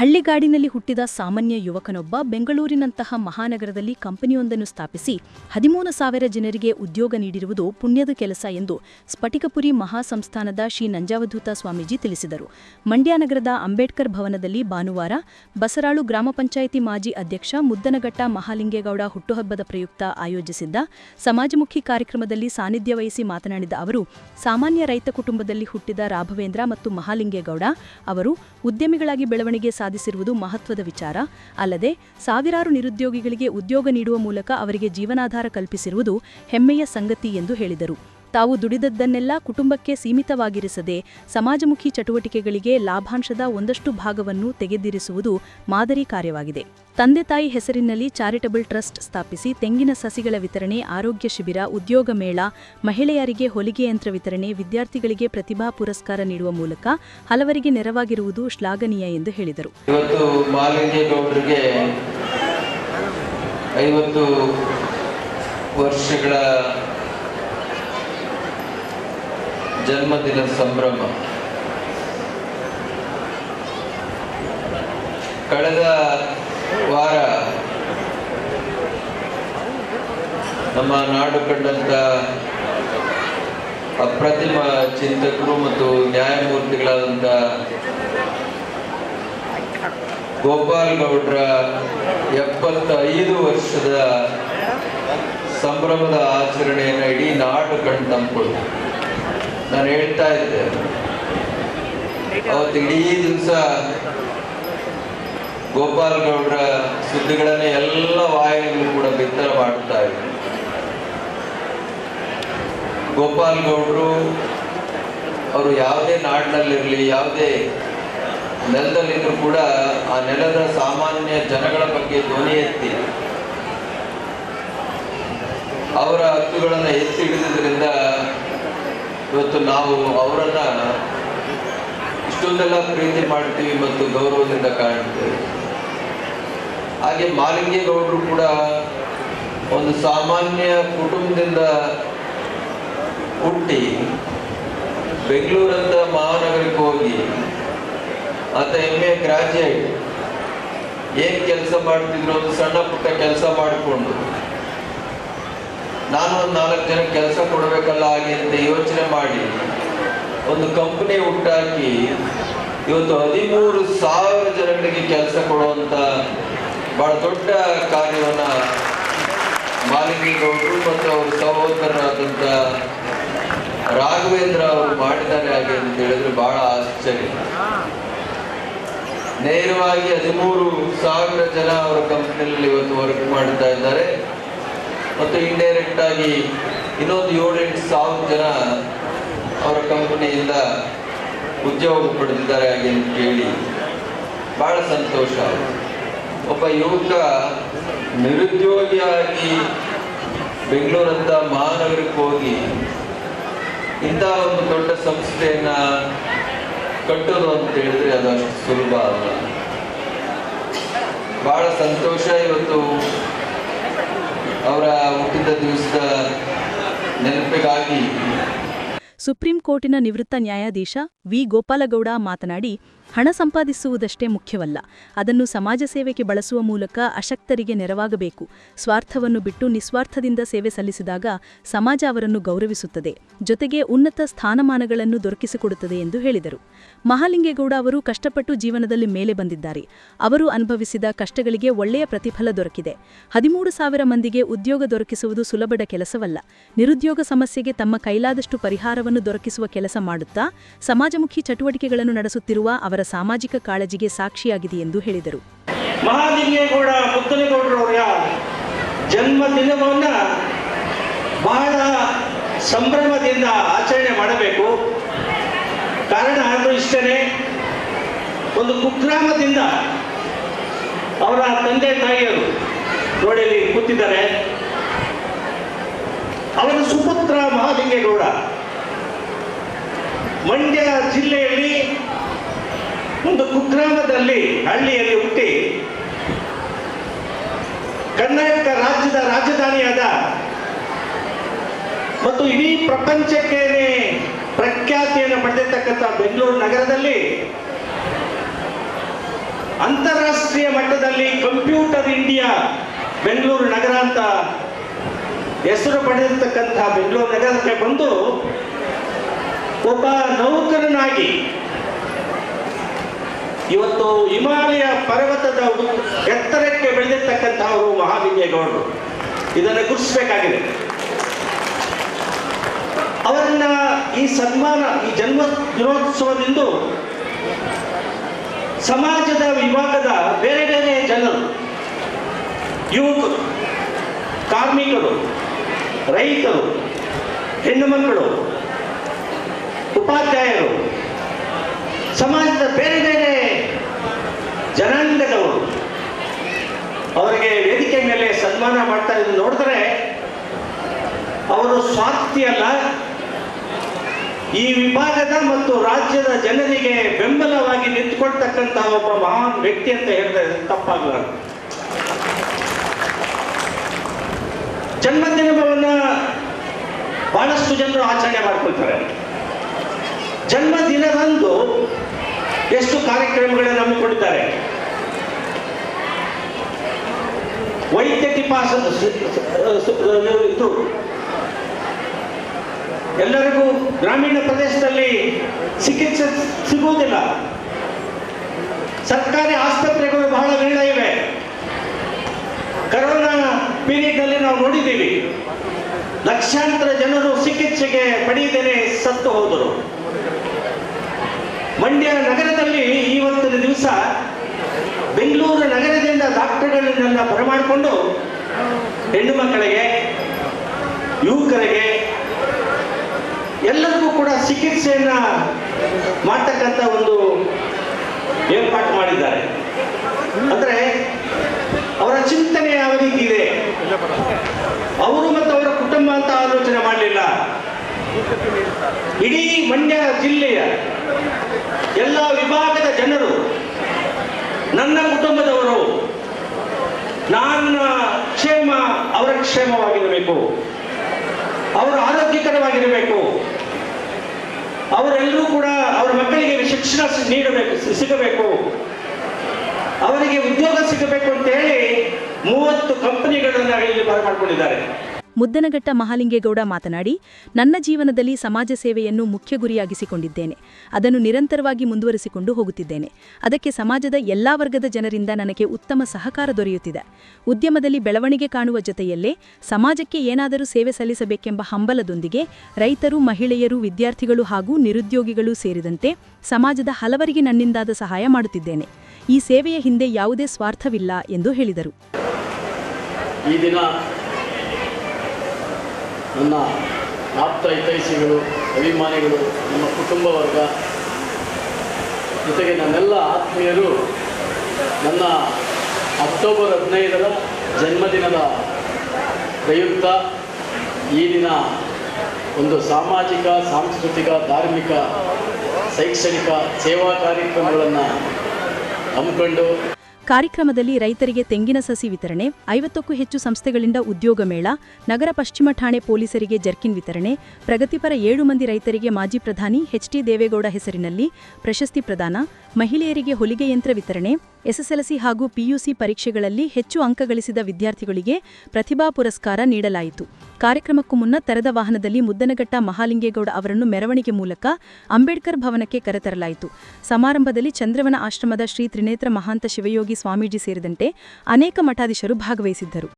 ಹಳ್ಳಿಗಾಡಿನಲ್ಲಿ ಹುಟ್ಟಿದ ಸಾಮಾನ್ಯ ಯುವಕನೊಬ್ಬ ಬೆಂಗಳೂರಿನಂತಹ ಮಹಾನಗರದಲ್ಲಿ ಕಂಪನಿಯೊಂದನ್ನು ಸ್ಥಾಪಿಸಿ ಹದಿಮೂರು ಸಾವಿರ ಜನರಿಗೆ ಉದ್ಯೋಗ ನೀಡಿರುವುದು ಪುಣ್ಯದ ಕೆಲಸ ಎಂದು ಸ್ಫಟಿಕಪುರಿ ಮಹಾಸಂಸ್ಥಾನದ ಶ್ರೀ ನಂಜಾವಧೂತ ಸ್ವಾಮೀಜಿ ತಿಳಿಸಿದರು. ಮಂಡ್ಯ ನಗರದ ಅಂಬೇಡ್ಕರ್ ಭವನದಲ್ಲಿ ಭಾನುವಾರ ಬಸರಾಳು ಗ್ರಾಮ ಪಂಚಾಯಿತಿ ಮಾಜಿ ಅಧ್ಯಕ್ಷ ಮುದ್ದನಘಟ್ಟ ಮಹಾಲಿಂಗೇಗೌಡ ಹುಟ್ಟುಹಬ್ಬದ ಪ್ರಯುಕ್ತ ಆಯೋಜಿಸಿದ್ದ ಸಮಾಜಮುಖಿ ಕಾರ್ಯಕ್ರಮದಲ್ಲಿ ಸಾನ್ನಿಧ್ಯ ವಹಿಸಿ ಮಾತನಾಡಿದ ಅವರು, ಸಾಮಾನ್ಯ ರೈತ ಕುಟುಂಬದಲ್ಲಿ ಹುಟ್ಟಿದ ರಾಘವೇಂದ್ರ ಮತ್ತು ಮಹಾಲಿಂಗೇಗೌಡ ಅವರು ಉದ್ಯಮಿಗಳಾಗಿ ಬೆಳವಣಿಗೆ ಸಾಧಿಸಿರುವುದು ಮಹತ್ವದ ವಿಚಾರ. ಅಲ್ಲದೆ, ಸಾವಿರಾರು ನಿರುದ್ಯೋಗಿಗಳಿಗೆ ಉದ್ಯೋಗ ನೀಡುವ ಮೂಲಕ ಅವರಿಗೆ ಜೀವನಾಧಾರ ಕಲ್ಪಿಸಿರುವುದು ಹೆಮ್ಮೆಯ ಸಂಗತಿ ಎಂದು ಹೇಳಿದರು. ತಾವು ದುಡಿದದ್ದನ್ನೆಲ್ಲ ಕುಟುಂಬಕ್ಕೆ ಸೀಮಿತವಾಗಿರಿಸದೆ ಸಮಾಜಮುಖಿ ಚಟುವಟಿಕೆಗಳಿಗೆ ಲಾಭಾಂಶದ ಒಂದಷ್ಟು ಭಾಗವನ್ನು ತೆಗೆದಿರಿಸುವುದು ಮಾದರಿ ಕಾರ್ಯವಾಗಿದೆ. ತಂದೆ ತಾಯಿ ಹೆಸರಿನಲ್ಲಿ ಚಾರಿಟಬಲ್ ಟ್ರಸ್ಟ್ ಸ್ಥಾಪಿಸಿ ತೆಂಗಿನ ಸಸಿಗಳ ವಿತರಣೆ, ಆರೋಗ್ಯ ಶಿಬಿರ, ಉದ್ಯೋಗ ಮೇಳ, ಮಹಿಳೆಯರಿಗೆ ಹೊಲಿಗೆ ಯಂತ್ರ ವಿತರಣೆ, ವಿದ್ಯಾರ್ಥಿಗಳಿಗೆ ಪ್ರತಿಭಾ ಪುರಸ್ಕಾರ ನೀಡುವ ಮೂಲಕ ಹಲವರಿಗೆ ನೆರವಾಗಿರುವುದು ಶ್ಲಾಘನೀಯ ಎಂದು ಹೇಳಿದರು. ವರ್ಷಗಳ ಜನ್ಮದಿನ ಸಂಭ್ರಮ. ಕಳೆದ ವಾರ ನಮ್ಮ ನಾಡು ಕಂಡಂತ ಅಪ್ರತಿಮ ಚಿಂತಕರು ಮತ್ತು ನ್ಯಾಯಮೂರ್ತಿಗಳಾದಂತ ಗೋಪಾಲ್ ಗೌಡ್ರ ಎಪ್ಪತ್ತೈದು ವರ್ಷದ ಸಂಭ್ರಮದ ಆಚರಣೆಯನ್ನು ಇಡೀ ನಾಡು ಕಣ್ಣು ತಂದ್ಕೊಳ್ತು ನಾನು ಹೇಳ್ತಾ ಇದ್ದೆ. ಅವತ್ತು ಇಡೀ ದಿವಸ ಗೋಪಾಲ್ ಗೌಡ್ರ ಸುದ್ದಿಗಳನ್ನೇ ಎಲ್ಲ ವಾಹಿನಿಗಳು ಕೂಡ ಬಿತ್ತರ ಮಾಡ್ತಾ ಇದ್ರು. ಗೋಪಾಲ್ ಗೌಡ್ರು ಅವರು ಯಾವುದೇ ನಾಡಿನಲ್ಲಿರಲಿ, ಯಾವುದೇ ನೆಲದಲ್ಲಿದ್ದರೂ ಕೂಡ ಆ ನೆಲದ ಸಾಮಾನ್ಯ ಜನಗಳ ಬಗ್ಗೆ ಧ್ವನಿ ಎತ್ತಿ, ಅವರ ಹಕ್ಕುಗಳನ್ನು ಎತ್ತಿ ಹಿಡಿದ್ರಿಂದ ಇವತ್ತು ನಾವು ಅವರನ್ನ ಇಷ್ಟೊಂದೆಲ್ಲ ಪ್ರೀತಿ ಮಾಡ್ತೀವಿ ಮತ್ತು ಗೌರವದಿಂದ ಕಾಣ್ತೇವೆ ಹಾಗೆ ಮಾಲಿಂಗೇಗೌಡರು ಕೂಡ ಒಂದು ಸಾಮಾನ್ಯ ಕುಟುಂಬದಿಂದ ಹುಟ್ಟಿ ಬೆಂಗಳೂರಂತ ಮಹಾನಗರಕ್ಕೆ ಹೋಗಿ ಆತ ಎಂ ಎ ಗ್ರಾಜ್ಯುಯೇಟ್ ಏನ್ ಕೆಲಸ ಮಾಡ್ತಿದ್ರು ಒಂದು ಸಣ್ಣ ಪುಟ್ಟ ಕೆಲಸ ಮಾಡಿಕೊಂಡು ನಾನು ಒಂದು ನಾಲ್ಕು ಜನ ಕೆಲಸ ಕೊಡಬೇಕಲ್ಲ ಹಾಗೆ ಅಂತ ಯೋಚನೆ ಮಾಡಿ ಒಂದು ಕಂಪನಿ ಹುಟ್ಟಾಕಿ ಇವತ್ತು ಹದಿಮೂರು ಸಾವಿರ ಜನಗಳಿಗೆ ಕೆಲಸ ಕೊಡುವಂತ ಬಹಳ ದೊಡ್ಡ ಕಾರ್ಯವನ್ನ ಮಾಲಿಂಗೇಗೌಡರು ಮತ್ತು ಅವರ ಸಹೋದರರಾದಂಥ ರಾಘವೇಂದ್ರ ಅವರು ಮಾಡಿದ್ದಾರೆ ಹಾಗೆ ಅಂತ ಹೇಳಿದ್ರೆ ಬಹಳ ಆಶ್ಚರ್ಯ. ನೇರವಾಗಿ ಹದಿಮೂರು ಸಾವಿರ ಜನ ಅವರ ಕಂಪನಿಯಲ್ಲಿ ಇವತ್ತು ವರ್ಕ್ ಮಾಡ್ತಾ ಇದ್ದಾರೆ. ಮತ್ತು ಇಂಡೈರೆಕ್ಟ್ ಆಗಿ ಇನ್ನೊಂದು ಏಳೆಂಟು ಸಾವಿರ ಜನ ಅವರ ಕಂಪನಿಯಿಂದ ಉದ್ಯೋಗ ಪಡೆದಿದ್ದಾರೆ ಹಾಗೆ ಕೇಳಿ ಬಹಳ ಸಂತೋಷ. ಒಬ್ಬ ಯುವಕ ನಿರುದ್ಯೋಗಿಯಾಗಿ ಬೆಂಗಳೂರಂಥ ಮಹಾನಗರಕ್ಕೆ ಹೋಗಿ ಇಂಥ ಒಂದು ದೊಡ್ಡ ಸಂಸ್ಥೆಯನ್ನು ಕಟ್ಟೋದು ಅಂತ ಹೇಳಿದ್ರೆ ಅದು ಅಷ್ಟು ಸುಲಭ ಅಲ್ಲ. ಬಹಳ ಸಂತೋಷ ಇವತ್ತು ಅವರ ಹುಟ್ಟಿದ ದಿವಸದ ನೆನಪಿಗಾಗಿ ಸುಪ್ರೀಂ ಕೋರ್ಟಿನ ನಿವೃತ್ತ ನ್ಯಾಯಾಧೀಶ ವಿ ಗೋಪಾಲಗೌಡ ಮಾತನಾಡಿ ಹಣ ಸಂಪಾದಿಸುವುದಷ್ಟೇ ಮುಖ್ಯವಲ್ಲ. ಅದನ್ನು ಸಮಾಜ ಸೇವೆಗೆ ಬಳಸುವ ಮೂಲಕ ಅಶಕ್ತರಿಗೆ ನೆರವಾಗಬೇಕು. ಸ್ವಾರ್ಥವನ್ನು ಬಿಟ್ಟು ನಿಸ್ವಾರ್ಥದಿಂದ ಸೇವೆ ಸಲ್ಲಿಸಿದಾಗ ಸಮಾಜ ಅವರನ್ನು ಗೌರವಿಸುತ್ತದೆ. ಜೊತೆಗೆ ಉನ್ನತ ಸ್ಥಾನಮಾನಗಳನ್ನು ದೊರಕಿಸಿಕೊಡುತ್ತದೆ ಎಂದು ಹೇಳಿದರು. ಮಹಾಲಿಂಗೇಗೌಡ ಅವರು ಕಷ್ಟಪಟ್ಟು ಜೀವನದಲ್ಲಿ ಮೇಲೆ ಬಂದಿದ್ದಾರೆ. ಅವರು ಅನುಭವಿಸಿದ ಕಷ್ಟಗಳಿಗೆ ಒಳ್ಳೆಯ ಪ್ರತಿಫಲ ದೊರಕಿದೆ. ಹದಿಮೂರು ಸಾವಿರ ಮಂದಿಗೆ ಉದ್ಯೋಗ ದೊರಕಿಸುವುದು ಸುಲಭದ ಕೆಲಸವಲ್ಲ. ನಿರುದ್ಯೋಗ ಸಮಸ್ಯೆಗೆ ತಮ್ಮ ಕೈಲಾದಷ್ಟು ಪರಿಹಾರವನ್ನು ದೊರಕಿಸುವ ಕೆಲಸ ಮಾಡುತ್ತಾ, ಸಮಾಜಮುಖಿ ಚಟುವಟಿಕೆಗಳನ್ನು ನಡೆಸುತ್ತಿರುವ ಅವರ ಸಾಮಾಜಿಕ ಕಾಳಜಿಗೆ ಸಾಕ್ಷಿಯಾಗಿದೆ ಎಂದು ಹೇಳಿದರು. ಮಹಾಲಿಂಗೇಗೌಡ ಜನ್ಮ ಜನ್ಮದಿನವನ್ನ ಬಹಳ ಸಂಭ್ರಮದಿಂದ ಆಚರಣೆ ಮಾಡಬೇಕು. ಕಾರಣ ಅದು ಇಷ್ಟೇ ಒಂದು ಕುಗ್ರಾಮದಿಂದ ಅವರ ತಂದೆ ತಾಯಿಯರು ನೋಡಿ ಕೂತಿದ್ದಾರೆ. ಅವರ ಸುಪುತ್ರ ಮಹಾಲಿಂಗೇಗೌಡ. ಮಂಡ್ಯ ಜಿಲ್ಲೆಯಲ್ಲಿ ಒಂದು ಕುಗ್ರಾಮದಲ್ಲಿ ಹಳ್ಳಿಯಲ್ಲಿ ಹುಟ್ಟಿ ಕರ್ನಾಟಕ ರಾಜ್ಯದ ರಾಜಧಾನಿಯಾದ ಮತ್ತು ಇಡೀ ಪ್ರಪಂಚಕ್ಕೇನೆ ಪ್ರಖ್ಯಾತಿಯನ್ನು ಪಡೆದಿರ್ತಕ್ಕಂಥ ಬೆಂಗಳೂರು ನಗರದಲ್ಲಿ ಅಂತಾರಾಷ್ಟ್ರೀಯ ಮಟ್ಟದಲ್ಲಿ ಕಂಪ್ಯೂಟರ್ ಇಂಡಿಯಾ ಬೆಂಗಳೂರು ನಗರ ಅಂತ ಹೆಸರು ಪಡೆದಿರ್ತಕ್ಕಂಥ ಬೆಂಗಳೂರು ನಗರಕ್ಕೆ ಬಂದು ಒಬ್ಬ ನೌಕರನಾಗಿ ಇವತ್ತು ಹಿಮಾಲಯ ಪರ್ವತದ ಎತ್ತರಕ್ಕೆ ಬೆಳೆದಿರ್ತಕ್ಕಂಥವರು ಮಹಾವಿಜಯಗೌಡರು. ಇದನ್ನು ಗುರುತಿಸಬೇಕಾಗಿದೆ. ಅವರನ್ನ ಈ ಸನ್ಮಾನ, ಈ ಜನ್ಮ ದಿನೋತ್ಸವದಿಂದ ಸಮಾಜದ ವಿಭಾಗದ ಬೇರೆ ಬೇರೆ ಜನರು, ಯುವಕರು, ಕಾರ್ಮಿಕರು, ರೈತರು, ಹೆಣ್ಣು ಮಕ್ಕಳು, ಉಪಾಧ್ಯಾಯರು, ಸಮಾಜದ ಬೇರೆ ಬೇರೆ ಜನಾಂಗದವರು. ಅವರಿಗೆ ವೇದಿಕೆ ಮೇಲೆ ಸನ್ಮಾನ ಮಾಡ್ತಾ ಇದ್ದು ನೋಡಿದ್ರೆ, ಅವರು ಸ್ವಾರ್ಥಿ ಅಲ್ಲ ಈ ವಿಭಾಗದ ಮತ್ತು ರಾಜ್ಯದ ಜನರಿಗೆ ಬೆಂಬಲವಾಗಿ ನಿಂತ್ಕೊಳ್ತಕ್ಕಂಥ ಒಬ್ಬ ಮಹಾನ್ ವ್ಯಕ್ತಿ ಅಂತ ಹೇಳಿದ್ರೆ ತಪ್ಪಾಗಲ್ಲ ಜನ್ಮದಿನವನ್ನ ಬಹಳಷ್ಟು ಜನರು ಆಚರಣೆ ಮಾಡ್ಕೊಳ್ತಾರೆ. ಜನ್ಮದಿನದಂದು ಎಷ್ಟು ಕಾರ್ಯಕ್ರಮಗಳನ್ನು ಹಮ್ಮಿಕೊಂಡಿದ್ದಾರೆ ವೈದ್ಯಕೀಯ ಪಾಸ್ ಇದು. ಎಲ್ಲರಿಗೂ ಗ್ರಾಮೀಣ ಪ್ರದೇಶದಲ್ಲಿ ಚಿಕಿತ್ಸೆ ಸಿಗುವುದಿಲ್ಲ. ಸರ್ಕಾರಿ ಆಸ್ಪತ್ರೆಗಳು ಬಹಳ ವಿರಳ ಇವೆ ಕರೋನಾ ಪೀರಿಯಡ್ನಲ್ಲಿ ನಾವು ನೋಡಿದ್ದೀವಿ. ಲಕ್ಷಾಂತರ ಜನರು ಚಿಕಿತ್ಸೆಗೆ ಪಡೆಯದೇನೆ ಸತ್ತು ಹೋದರು. ಮಂಡ್ಯ ನಗರದಲ್ಲಿ ಇವತ್ತಿನ ದಿವಸ ಬೆಂಗಳೂರು ನಗರದಿಂದ ಡಾಕ್ಟರ್ಗಳನ್ನೆಲ್ಲ ಬರಮಾಡಿಕೊಂಡು ಹೆಣ್ಣು ಮಕ್ಕಳಿಗೆ, ಯುವಕರಿಗೆ ಎಲ್ಲರಿಗೂ ಕೂಡ ಚಿಕಿತ್ಸೆಯನ್ನ ಮಾಡ್ತಕ್ಕಂಥ ಒಂದು ಏರ್ಪಾಟು ಮಾಡಿದ್ದಾರೆ. ಅಂದ್ರೆ ಅವರ ಚಿಂತನೆ ಯಾವ ರೀತಿ ಇದೆ ಅವರು ಮತ್ತು ಅವರ ಕುಟುಂಬ ಅಂತ ಆಲೋಚನೆ ಮಾಡಲಿಲ್ಲ. ಇಡೀ ಮಂಡ್ಯ ಜಿಲ್ಲೆಯ ಎಲ್ಲ ವಿಭಾಗದ ಜನರು, ನನ್ನ ಕುಟುಂಬದವರು ನನ್ನ ಕ್ಷೇಮ ಅವರ ಕ್ಷೇಮವಾಗಿರಬೇಕು. ಅವರು ಆರೋಗ್ಯಕರವಾಗಿರಬೇಕು. ಅವರೆಲ್ಲರೂ ಕೂಡ ಅವರ ಮಕ್ಕಳಿಗೆ ಶಿಕ್ಷಣ ನೀಡಬೇಕು ಸಿಗಬೇಕು. ಅವರಿಗೆ ಉದ್ಯೋಗ ಸಿಗಬೇಕು ಅಂತ ಹೇಳಿ ಮೂವತ್ತು ಕಂಪನಿಗಳನ್ನ ಇಲ್ಲಿ ಬರಮಾಡ್ಕೊಂಡಿದ್ದಾರೆ ಮುದ್ದನಘಟ್ಟ ಮಹಾಲಿಂಗೇಗೌಡ ಮಾತನಾಡಿ, ನನ್ನ ಜೀವನದಲ್ಲಿ ಸಮಾಜ ಸೇವೆಯನ್ನು ಮುಖ್ಯ ಗುರಿಯಾಗಿಸಿಕೊಂಡಿದ್ದೇನೆ. ಅದನ್ನು ನಿರಂತರವಾಗಿ ಮುಂದುವರಿಸಿಕೊಂಡು ಹೋಗುತ್ತಿದ್ದೇನೆ. ಅದಕ್ಕೆ ಸಮಾಜದ ಎಲ್ಲಾ ವರ್ಗದ ಜನರಿಂದ ನನಗೆ ಉತ್ತಮ ಸಹಕಾರ ದೊರೆಯುತ್ತಿದೆ. ಉದ್ಯಮದಲ್ಲಿ ಬೆಳವಣಿಗೆ ಕಾಣುವ ಜೊತೆಯಲ್ಲೇ, ಸಮಾಜಕ್ಕೆ ಏನಾದರೂ ಸೇವೆ ಸಲ್ಲಿಸಬೇಕೆಂಬ ಹಂಬಲದೊಂದಿಗೆ ರೈತರು, ಮಹಿಳೆಯರು, ವಿದ್ಯಾರ್ಥಿಗಳು ಹಾಗೂ ನಿರುದ್ಯೋಗಿಗಳು ಸೇರಿದಂತೆ ಸಮಾಜದ ಹಲವರಿಗೆ ನನ್ನಿಂದಾದ ಸಹಾಯ ಮಾಡುತ್ತಿದ್ದೇನೆ. ಈ ಸೇವೆಯ ಹಿಂದೆ ಯಾವುದೇ ಸ್ವಾರ್ಥವಿಲ್ಲ ಎಂದು ಹೇಳಿದರು. ಈ ದಿನ ನನ್ನ ಆಪ್ತ ಹಿತೈಷಿಗಳು ಅಭಿಮಾನಿಗಳು, ನಮ್ಮ ಕುಟುಂಬ ವರ್ಗ, ಜೊತೆಗೆ ನನ್ನೆಲ್ಲ ಆತ್ಮೀಯರು, ನನ್ನ ಅಕ್ಟೋಬರ್ ಹದಿನೈದರ ಜನ್ಮದಿನದ ಪ್ರಯುಕ್ತ ಈ ದಿನ ಒಂದು ಸಾಮಾಜಿಕ, ಸಾಂಸ್ಕೃತಿಕ, ಧಾರ್ಮಿಕ, ಶೈಕ್ಷಣಿಕ ಸೇವಾ ಕಾರ್ಯಕ್ರಮಗಳನ್ನು ಹಮ್ಮಿಕೊಂಡು ಕಾರ್ಯಕ್ರಮದಲ್ಲಿ ರೈತರಿಗೆ ತೆಂಗಿನ ಸಸಿ ವಿತರಣೆ, ಐವತ್ತಕ್ಕೂ ಹೆಚ್ಚು ಸಂಸ್ಥೆಗಳಿಂದ ಉದ್ಯೋಗ ಮೇಳ, ನಗರ ಪಶ್ಚಿಮ ಠಾಣೆ ಪೊಲೀಸರಿಗೆ ಜರ್ಕಿನ್ ವಿತರಣೆ, ಪ್ರಗತಿಪರ ಏಳು ಮಂದಿ ರೈತರಿಗೆ ಮಾಜಿ ಪ್ರಧಾನಿ ಎಚ್ಡಿ ದೇವೇಗೌಡ ಹೆಸರಿನಲ್ಲಿ ಪ್ರಶಸ್ತಿ ಪ್ರದಾನ, ಮಹಿಳೆಯರಿಗೆ ಹೊಲಿಗೆ ಯಂತ್ರ ವಿತರಣೆ, ಎಸ್ಎಸ್ಎಲ್ಸಿ ಹಾಗೂ ಪಿಯುಸಿ ಪರೀಕ್ಷೆಗಳಲ್ಲಿ ಹೆಚ್ಚು ಅಂಕ ಗಳಿಸಿದ ವಿದ್ಯಾರ್ಥಿಗಳಿಗೆ ಪ್ರತಿಭಾ ಪುರಸ್ಕಾರ ನೀಡಲಾಯಿತು. ಕಾರ್ಯಕ್ರಮಕ್ಕೂ ಮುನ್ನ ತೆರೆದ ವಾಹನದಲ್ಲಿ ಮುದ್ದನಘಟ್ಟ ಮಹಾಲಿಂಗೇಗೌಡ ಅವರನ್ನು ಮೆರವಣಿಗೆ ಮೂಲಕ ಅಂಬೇಡ್ಕರ್ ಭವನಕ್ಕೆ ಕರೆತರಲಾಯಿತು. ಸಮಾರಂಭದಲ್ಲಿ ಚಂದ್ರವನ ಆಶ್ರಮದ ಶ್ರೀ ತ್ರಿನೇತ್ರ ಮಹಾಂತ ಶಿವಯೋಗಿ ಸ್ವಾಮೀಜಿ ಸೇರಿದಂತೆ ಅನೇಕ ಮಠಾಧೀಶರು ಭಾಗವಹಿಸಿದ್ದರು.